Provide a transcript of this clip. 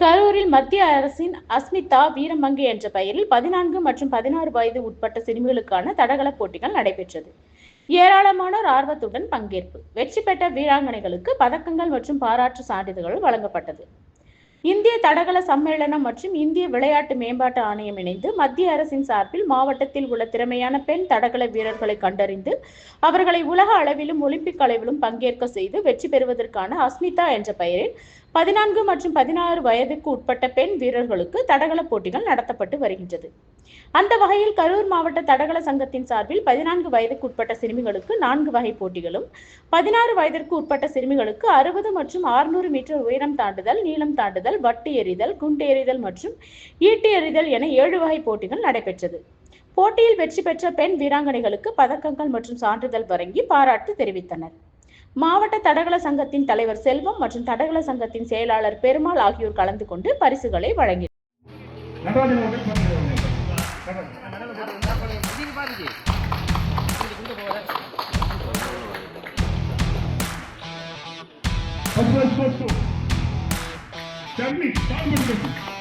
கரூரில் மத்திய அரசின் அஸ்மிதா வீரமங்கு என்ற பெயரில் பதினான்கு மற்றும் பதினாறு வயது உட்பட்ட சிறுமிகளுக்கான தடகள போட்டிகள் நடைபெற்றது. ஏராளமானோர் ஆர்வத்துடன் பங்கேற்பு. வெற்றி பெற்ற வீராங்கனைகளுக்கு பதக்கங்கள் மற்றும் பாராட்டு சான்றிதழ்கள் வழங்கப்பட்டது. இந்திய தடகள சம்மேளனம் மற்றும் இந்திய விளையாட்டு மேம்பாட்டு ஆணையம் இணைந்து மத்திய அரசின் சார்பில் மாவட்டத்தில் உள்ள திறமையான பெண் தடகள வீரர்களை கண்டறிந்து அவர்களை உலக அளவிலும் ஒலிம்பிக் அளவிலும் பங்கேற்க செய்து வெற்றி பெறுவதற்கான அஸ்மிதா என்ற பெயரில் பதினான்கு மற்றும் பதினாறு வயதுக்கு உட்பட்ட பெண் வீரர்களுக்கு தடகள போட்டிகள் நடத்தப்பட்டு வருகின்றது. அந்த வகையில் கரூர் மாவட்ட தடகள சங்கத்தின் சார்பில் பதினான்கு வயதுக்கு உட்பட்ட சிறுமிகளுக்கு நான்கு வகை போட்டிகளும் பதினாறு வயதிற்கு உட்பட்ட சிறுமிகளுக்கு அறுபது மற்றும் ஆறுநூறு மீட்டர் உயரம் தாண்டுதல் நீளம் தாண்டுதல் வட்டு எறிதல் குண்டு எறிதல் மற்றும் ஈட்டி எறிதல் என ஏழு வகை போட்டிகள் நடைபெற்றது. போட்டியில் வெற்றி பெற்ற பெண் வீராங்கனைகளுக்கு பதக்கங்கள் மற்றும் சான்றிதழ் வழங்கி பாராட்டு தெரிவித்தனர். மாவட்ட தடகள சங்கத்தின் தலைவர் செல்வம் மற்றும் தடகள சங்கத்தின் செயலாளர் பெருமாள் ஆகியோர் கலந்து கொண்டு பரிசுகளை வழங்கினர் Tell me, tell me.